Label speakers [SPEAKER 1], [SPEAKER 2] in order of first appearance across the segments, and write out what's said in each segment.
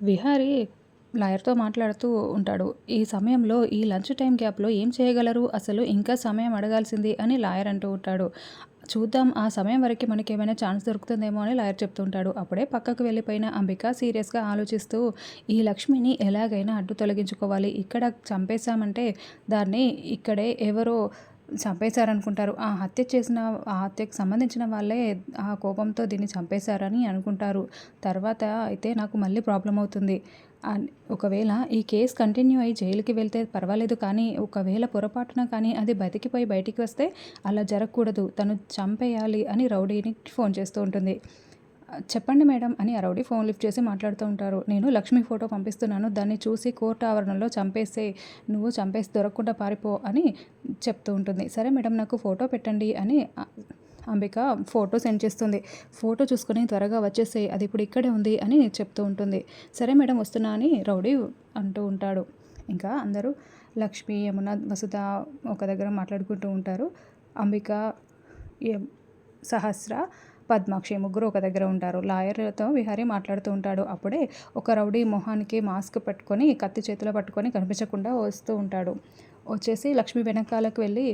[SPEAKER 1] విహారీ లాయర్‌తో మాట్లాడుతూ ఉంటాడు. ఈ సమయంలో ఈ లంచ్ టైం గ్యాప్‌లో ఏం చేయగలరు అసలు? ఇంకా సమయం అడగాల్సింది అని లాయర్ అంటూ ఉంటాడు. చూద్దాం ఆ సమయం వరకి మనకేమైనా ఛాన్స్ దొరుకుతుందేమో అని లాయర్ చెప్తుంటాడు అప్పుడే పక్కకు వెళ్ళిపోయిన అంబిక సీరియస్‌గా ఆలోచిస్తూ ఈ లక్ష్మిని ఎలాగైనా అడ్డు తొలగించుకోవాలి. ఇక్కడ చంపేశామంటే దాన్ని ఇక్కడే ఎవరో చంపేశారనుకుంటారు. ఆ హత్య చేసిన ఆ హత్యకు సంబంధించిన వాళ్ళే ఆ కోపంతో దీన్ని చంపేశారని అనుకుంటారు. తర్వాత అయితే నాకు మళ్ళీ ప్రాబ్లం అవుతుంది. ఒకవేళ ఈ కేస్ కంటిన్యూ అయ్యి జైలుకి వెళ్తే పర్వాలేదు కానీ, ఒకవేళ పొరపాటున కానీ అది బతికిపోయి బయటికి వస్తే అలా జరగకూడదు. తను చంపేయాలి అని రౌడీని ఫోన్ చేస్తూ ఉంటుంది. చెప్పండి మేడం అని ఆ రౌడీ ఫోన్ లిఫ్ట్ చేసి మాట్లాడుతూ ఉంటారు. నేను లక్ష్మి ఫోటో పంపిస్తున్నాను. దాన్ని చూసి కోర్టు ఆవరణలో చంపేసే నువ్వు చంపేసి దొరకకుండా పారిపో అని చెప్తూ ఉంటుంది. సరే మేడం నాకు ఫోటో పెట్టండి అని అంబిక ఫోటో సెండ్ చేస్తుంది. ఫోటో చూసుకొని త్వరగా వచ్చేసే అది ఇప్పుడు ఇక్కడే ఉంది అని చెప్తూ ఉంటుంది. సరే మేడం వస్తున్నా అని రౌడీ అంటూ ఉంటాడు. ఇంకా అందరూ లక్ష్మి, యమున, వసుధ ఒక దగ్గర మాట్లాడుకుంటూ ఉంటారు. అంబిక, సహస్ర, పద్మాక్షి ముగ్గురు ఒక దగ్గర ఉంటారు. లాయర్‌తో విహారీ మాట్లాడుతూ ఉంటాడు. అప్పుడే ఒక రౌడీ మొహానికి మాస్క్ పెట్టుకొని, కత్తి చేతిలో పట్టుకొని కనిపించకుండా వస్తూ ఉంటాడు. వచ్చేసి లక్ష్మి వెనకాలకు వెళ్ళి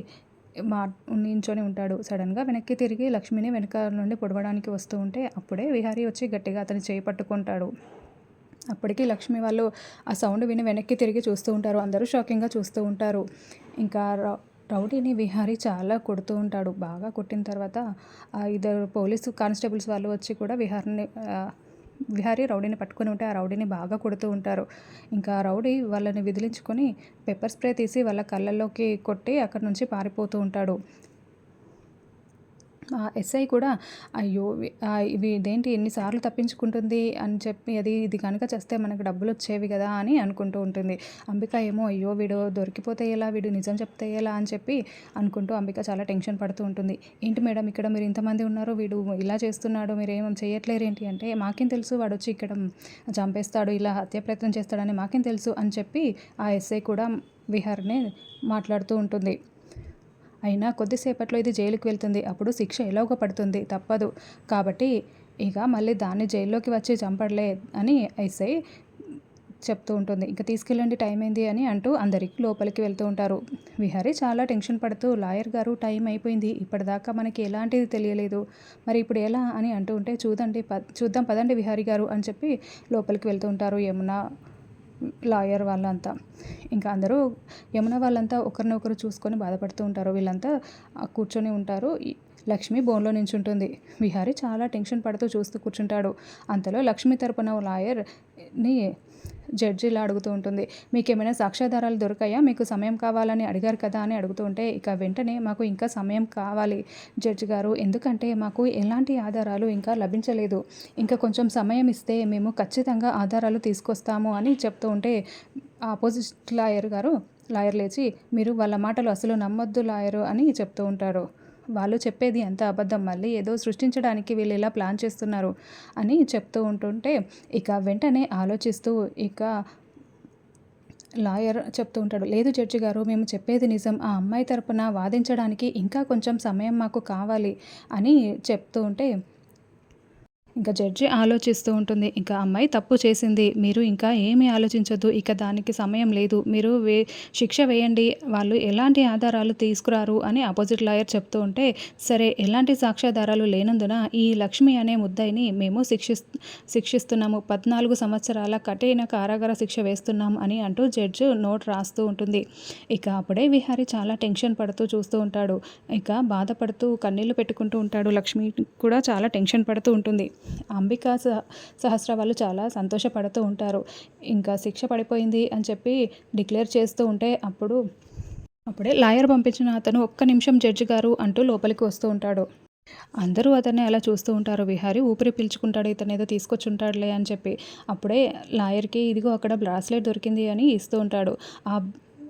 [SPEAKER 1] మా నించొని ఉంటాడు. సడన్‌గా వెనక్కి తిరిగి లక్ష్మిని వెనకాల నుండి పొడవడానికి వస్తూ ఉంటే, అప్పుడే విహారీ వచ్చి గట్టిగా అతని చేయి పట్టుకుంటాడు. అప్పటికి లక్ష్మి వాళ్ళు ఆ సౌండ్ విని వెనక్కి తిరిగి చూస్తూ ఉంటారు. అందరూ షాకింగ్‌గా చూస్తూ ఉంటారు. ఇంకా రౌడీని విహారీ చాలా కొడుతూ ఉంటాడు. బాగా కొట్టిన తర్వాత ఇద్దరు పోలీసు కానిస్టేబుల్స్ వాళ్ళు వచ్చి కూడా విహారిని విహారీ రౌడీని పట్టుకొని ఉంటే, ఆ రౌడీని బాగా కొడుతూ ఉంటారు. ఇంకా రౌడీ వాళ్ళని విదిలించుకొని పెప్పర్ స్ప్రే తీసి వాళ్ళ కళ్ళల్లోకి కొట్టి అక్కడి నుంచి పారిపోతూ ఉంటాడు. ఆ ఎస్ఐ కూడా అయ్యో! ఇవి ఇదేంటి ఎన్నిసార్లు తప్పించుకుంటుంది అని చెప్పి అది ఇది కనుక చేస్తే మనకు డబ్బులు వచ్చేవి కదా అని అనుకుంటూ ఉంటుంది. అంబిక ఏమో అయ్యో! వీడు దొరికిపోతే ఎలా? వీడు నిజం చెప్తే ఎలా? అని చెప్పి అనుకుంటూ అంబిక చాలా టెన్షన్ పడుతూ ఉంటుంది. ఏంటి మేడం ఇక్కడ మీరు ఇంతమంది ఉన్నారు. వీడు ఇలా చేస్తున్నాడు. మీరేం చేయట్లేరేంటి? అంటే మాకేం తెలుసు వాడు వచ్చి ఇక్కడ చంపేస్తాడు. ఇలా హత్య ప్రయత్నం చేస్తాడని మాకేం తెలుసు అని చెప్పి ఆ ఎస్ఐ కూడా విహార్‌ని మాట్లాడుతూ ఉంటుంది. అయినా కొద్దిసేపట్లో ఇది జైలుకి వెళ్తుంది. అప్పుడు శిక్ష ఎలాగో పడుతుంది. తప్పదు. కాబట్టి ఇక మళ్ళీ దాన్ని జైల్లోకి వచ్చి చంపడలే అని ఎస్ఐ చెప్తూ ఉంటుంది. ఇంక తీసుకెళ్ళండి టైం అయింది అని అంటూ అందరికీ లోపలికి వెళ్తూ ఉంటారు. విహారీ చాలా టెన్షన్ పడుతూ లాయర్ గారు టైం అయిపోయింది. ఇప్పటిదాకా మనకి ఎలాంటిది తెలియలేదు. మరి ఇప్పుడు ఎలా? అని అంటూ ఉంటే చూదండి ప చూద్దాం పదండి విహారీ గారు అని చెప్పి లోపలికి వెళ్తూ ఉంటారు యమున, లాయర్ వాళ్ళంతా. ఇంకా అందరూ యమున వాళ్ళంతా ఒకరినొకరు చూసుకొని బాధపడుతూ ఉంటారు. వీళ్ళంతా కూర్చొని ఉంటారు. లక్ష్మి బోన్‌లో నించుంటుంది. విహారి చాలా టెన్షన్ పడుతూ చూస్తూ కూర్చుంటాడు. అంతలో లక్ష్మి తరపున లాయర్‌ని జడ్జి ఇలా అడుగుతూ ఉంటుంది. మీకేమైనా సాక్ష్యాధారాలు దొరికాయా? మీకు సమయం కావాలని అడిగారు కదా! అని అడుగుతూ ఉంటే, ఇక వెంటనే మాకు ఇంకా సమయం కావాలి జడ్జి గారు. ఎందుకంటే మాకు ఎలాంటి ఆధారాలు ఇంకా లభించలేదు. ఇంకా కొంచెం సమయం ఇస్తే మేము ఖచ్చితంగా ఆధారాలు తీసుకొస్తాము అని చెప్తూ ఉంటే, ఆపోజిట్ లాయర్ గారు లాయర్ లేచి మీరు వాళ్ళ మాటలు అసలు నమ్మొద్దు లాయరు అని చెప్తూ ఉంటారు. వాళ్ళు చెప్పేది ఎంత అబద్ధం. మళ్ళీ ఏదో సృష్టించడానికి వీళ్ళు ఇలా ప్లాన్ చేస్తున్నారు అని చెప్తూ ఉంటుంటే, ఇక వెంటనే ఆలోచిస్తూ ఇక లాయర్ చెప్తూ ఉంటాడు. లేదు జడ్జి గారు మేము చెప్పేది నిజం. ఆ అమ్మాయి తరపున వాదించడానికి ఇంకా కొంచెం సమయం మాకు కావాలి అని చెప్తూ ఉంటే ఇంకా జడ్జి ఆలోచిస్తూ ఉంటుంది. ఇంకా అమ్మాయి తప్పు చేసింది. మీరు ఇంకా ఏమీ ఆలోచించొద్దు. ఇక దానికి సమయం లేదు. మీరు వే శిక్ష వేయండి. వాళ్ళు ఎలాంటి ఆధారాలు తీసుకురారు అని అపోజిట్ లాయర్ చెప్తూ ఉంటే, సరే ఎలాంటి సాక్ష్యాధారాలు లేనందున ఈ లక్ష్మి అనే ముద్దాయిని మేము శిక్షి శిక్షిస్తున్నాము. 14 సంవత్సరాల కఠిన కారాగార శిక్ష వేస్తున్నాం అని అంటూ జడ్జి నోట్ రాస్తూ ఉంటుంది. ఇక అప్పుడే విహారి చాలా టెన్షన్ పడుతూ చూస్తూ ఉంటాడు. ఇక బాధపడుతూ కన్నీళ్ళు పెట్టుకుంటూ ఉంటాడు. లక్ష్మి కూడా చాలా టెన్షన్ పడుతూ ఉంటుంది. అంబికా సహ సహస్ర వాళ్ళు చాలా సంతోషపడుతూ ఉంటారు. ఇంకా శిక్ష పడిపోయింది అని చెప్పి డిక్లేర్ చేస్తూ ఉంటే అప్పుడు అప్పుడే లాయర్ పంపించిన అతను ఒక్క నిమిషం జడ్జి గారు అంటూ లోపలికి వస్తూ ఉంటాడు. అందరూ అతన్ని అలా చూస్తూ ఉంటారు. విహారీ ఊపిరి పీల్చుకుంటాడు. ఇతను ఏదో తీసుకొచ్చి ఉంటాడులే అని చెప్పి. అప్పుడే లాయర్‌కి ఇదిగో అక్కడ బ్రాస్లెట్ దొరికింది అని ఇస్తూ ఉంటాడు. ఆ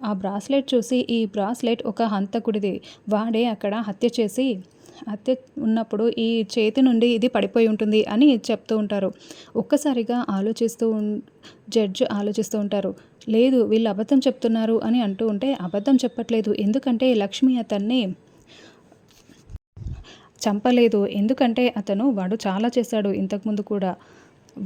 [SPEAKER 1] ఆ బ్రాస్లెట్ చూసి ఈ బ్రాస్లెట్ ఒక హంతకుడిది. వాడే అక్కడ హత్య చేసి హత్య ఉన్నప్పుడు ఈ చేతి నుండి ఇది పడిపోయి ఉంటుంది అని చెప్తూ ఉంటారు. ఒక్కసారిగా ఆలోచిస్తూ జడ్జ్ ఆలోచిస్తూ ఉంటారు. లేదు వీళ్ళు అబద్ధం చెప్తున్నారు అని అంటూ ఉంటే, అబద్ధం చెప్పట్లేదు. ఎందుకంటే లక్ష్మి అతన్ని చంపలేదు. ఎందుకంటే అతను వాడు చాలా చేశాడు ఇంతకుముందు కూడా.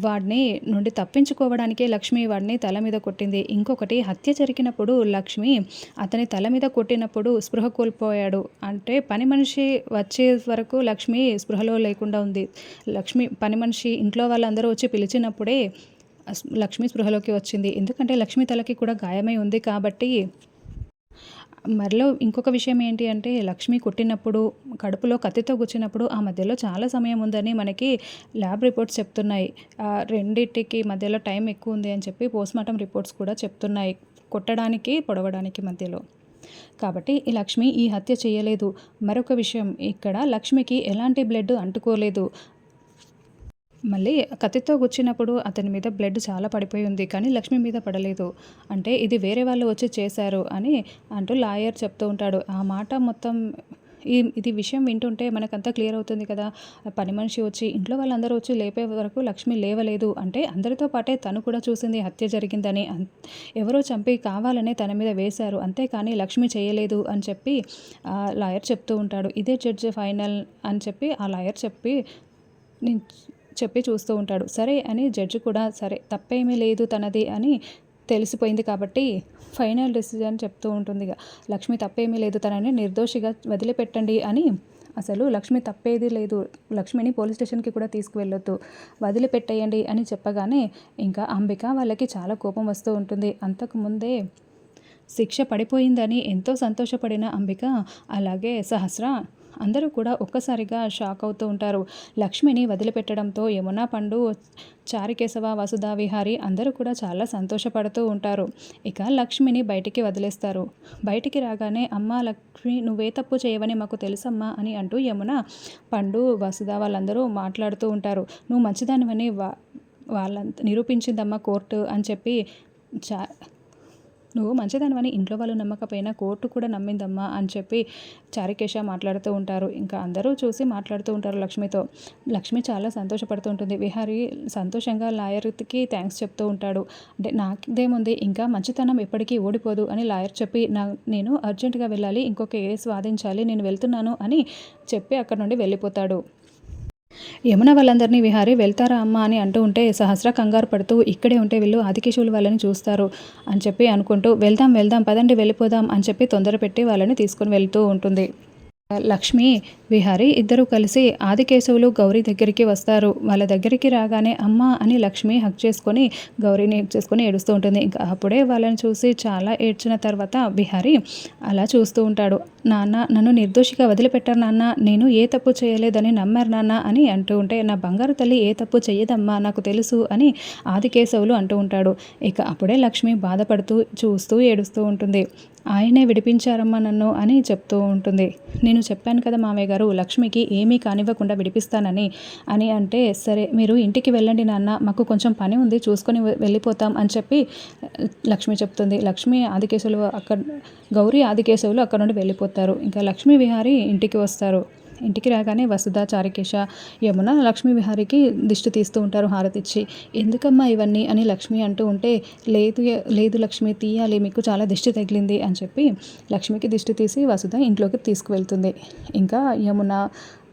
[SPEAKER 1] వాడిని నుండి తప్పించుకోవడానికే లక్ష్మి వాడిని తల మీద కొట్టింది. ఇంకొకటి హత్య జరిగినప్పుడు లక్ష్మి అతని తల మీద కొట్టినప్పుడు స్పృహ కోల్పోయాడు. అంటే పని మనిషి వచ్చే వరకు లక్ష్మి స్పృహలో లేకుండా ఉంది. లక్ష్మి పని మనిషి ఇంట్లో వాళ్ళందరూ వచ్చి పిలిచినప్పుడే లక్ష్మి స్పృహలోకి వచ్చింది. ఎందుకంటే లక్ష్మి తలకి కూడా గాయమై ఉంది కాబట్టి మరిలో ఇంకొక విషయం ఏంటి అంటే లక్ష్మి కొట్టినప్పుడు కడుపులో కత్తితో గుచ్చినప్పుడు ఆ మధ్యలో చాలా సమయం ఉందని మనకి ల్యాబ్ రిపోర్ట్స్ చెప్తున్నాయి. రెండింటికి మధ్యలో టైం ఎక్కువ ఉంది అని చెప్పి పోస్ట్మార్టం రిపోర్ట్స్ కూడా చెప్తున్నాయి. కొట్టడానికి పొడవడానికి మధ్యలో. కాబట్టి ఈ లక్ష్మి ఈ హత్య చేయలేదు. మరొక విషయం ఇక్కడ లక్ష్మికి ఎలాంటి బ్లడ్ అంటుకోలేదు. మళ్ళీ కత్తితో గుచ్చినప్పుడు అతని మీద బ్లడ్ చాలా పడిపోయి ఉంది కానీ లక్ష్మి మీద పడలేదు. అంటే ఇది వేరే వాళ్ళు వచ్చి చేశారు అని అంటూ లాయర్ చెప్తూ ఉంటాడు. ఆ మాట మొత్తం ఈ ఇది విషయం వింటుంటే మనకంతా క్లియర్ అవుతుంది కదా. పని మనిషి వచ్చి ఇంట్లో వాళ్ళందరూ వచ్చి లేపే వరకు లక్ష్మి లేవలేదు. అంటే అందరితో పాటే తను కూడా చూసింది హత్య జరిగిందని. ఎవరో చంపి కావాలనే తన మీద వేశారు. అంతేకాని లక్ష్మి చేయలేదు అని చెప్పి ఆ లాయర్ చెప్తూ ఉంటాడు. ఇదే జడ్జ్ ఫైనల్ అని చెప్పి ఆ లాయర్ చెప్పి నేను చెప్పి చూస్తూ ఉంటాడు. సరే అని జడ్జి కూడా సరే తప్పేమీ లేదు తనది అని తెలిసిపోయింది కాబట్టి ఫైనల్ డెసిజన్ చెప్తూ ఉంటుంది ఇక. లక్ష్మి తప్పేమీ లేదు తనని నిర్దోషిగా వదిలిపెట్టండి అని అసలు లక్ష్మి తప్పేది లేదు. లక్ష్మిని పోలీస్ స్టేషన్కి కూడా తీసుకువెళ్ళొద్దు. వదిలిపెట్టేయండి అని చెప్పగానే ఇంకా అంబిక వాళ్ళకి చాలా కోపం వస్తూ ఉంటుంది. అంతకుముందే శిక్ష పడిపోయిందని ఎంతో సంతోషపడిన అంబిక అలాగే సహస్ర అందరూ కూడా ఒక్కసారిగా షాక్ అవుతూ ఉంటారు. లక్ష్మిని వదిలిపెట్టడంతో యమునా పండు చారికేశవ వసుధ విహారి అందరూ కూడా చాలా సంతోషపడుతూ ఉంటారు. ఇక లక్ష్మిని బయటికి వదిలేస్తారు. బయటికి రాగానే అమ్మ లక్ష్మి నువ్వే తప్పు చేయవని మాకు తెలుసమ్మా అని అంటూ యమున పండు వసుధ వాళ్ళందరూ మాట్లాడుతూ ఉంటారు. నువ్వు మంచిదానివని వా వాళ్ళంత నిరూపించిందమ్మా కోర్టు అని చెప్పి చా నువ్వు మంచిదానివని ఇంట్లో వాళ్ళు నమ్మకపోయినా కోర్టు కూడా నమ్మిందమ్మా అని చెప్పి చారికేష మాట్లాడుతూ ఉంటారు. ఇంకా అందరూ చూసి మాట్లాడుతూ ఉంటారు లక్ష్మితో. లక్ష్మి చాలా సంతోషపడుతూ ఉంటుంది విహారి సంతోషంగా లాయర్కి థ్యాంక్స్ చెప్తూ ఉంటాడు. అంటే నాకేముంది ఇంకా మంచితనం ఎప్పటికీ ఓడిపోదు అని లాయర్ చెప్పి నా నేను అర్జెంటుగా వెళ్ళాలి ఇంకొక కేసు వాదించాలి నేను వెళ్తున్నాను అని చెప్పి అక్కడ నుండి వెళ్ళిపోతాడు. యమున వాళ్ళందరినీ విహారి వెళ్తారా అమ్మ అని అంటూ ఉంటే సహస్ర కంగారు పడుతూ ఇక్కడే ఉంటే వీళ్ళు ఆదికేశువులు వాళ్ళని చూస్తారు అని చెప్పి అనుకుంటూ వెళ్దాం వెళ్దాం పదండి వెళ్ళిపోదాం అని చెప్పి తొందర పెట్టి వాళ్ళని తీసుకొని వెళ్తూ ఉంటుంది. లక్ష్మి విహారి ఇద్దరూ కలిసి ఆదికేశవులు గౌరీ దగ్గరికి వస్తారు. వాళ్ళ దగ్గరికి రాగానే అమ్మ అని లక్ష్మి హక్ చేసుకొని గౌరీని హక్ చేసుకొని ఏడుస్తూ ఉంటుంది. ఇంకా అప్పుడే వాళ్ళని చూసి చాలా ఏడ్చిన తర్వాత విహారి అలా చూస్తూ ఉంటాడు. నాన్న నన్ను నిర్దోషిగా వదిలిపెట్టారు నాన్న. నేను ఏ తప్పు చేయలేదని నమ్మారు నాన్న అని అంటూ ఉంటే నా బంగారు తల్లి ఏ తప్పు చేయదమ్మా నాకు తెలుసు అని ఆదికేశవులు అంటూ ఉంటాడు. ఇక అప్పుడే లక్ష్మి బాధపడుతూ చూస్తూ ఏడుస్తూ ఉంటుంది. ఆయనే విడిపించారమ్మా నన్ను అని చెప్తూ ఉంటుంది. నేను చెప్పాను కదా మామయ్య గారు లక్ష్మికి ఏమీ కానివ్వకుండా విడిపిస్తానని అని అంటే సరే మీరు ఇంటికి వెళ్ళండి నాన్న మాకు కొంచెం పని ఉంది చూసుకొని వెళ్ళిపోతాం అని చెప్పి లక్ష్మి చెప్తుంది. లక్ష్మి ఆదికేశవులు అక్కడ గౌరీ ఆదికేశవులు అక్కడ నుండి వెళ్ళిపోతారు. ఇంకా లక్ష్మీ విహారి ఇంటికి వస్తారు. ఇంటికి రాగానే వసుధ చారికేశ యమున లక్ష్మీ విహారికి దిష్టి తీస్తూ ఉంటారు హారతిచ్చి. ఎందుకమ్మా ఇవన్నీ? అని లక్ష్మి అంటూ ఉంటే లేదు లేదు లక్ష్మి తీయాలి మీకు చాలా దిష్టి తగిలింది అని చెప్పి లక్ష్మికి దిష్టి తీసి వసుధ ఇంట్లోకి తీసుకువెళ్తుంది. ఇంకా యమున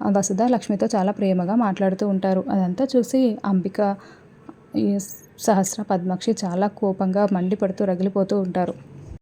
[SPEAKER 1] వసుధ లక్ష్మితో చాలా ప్రేమగా మాట్లాడుతూ ఉంటారు. అదంతా చూసి అంబిక ఈ సహస్ర పద్మాక్షి చాలా కోపంగా మండిపడుతూ రగిలిపోతూ ఉంటారు.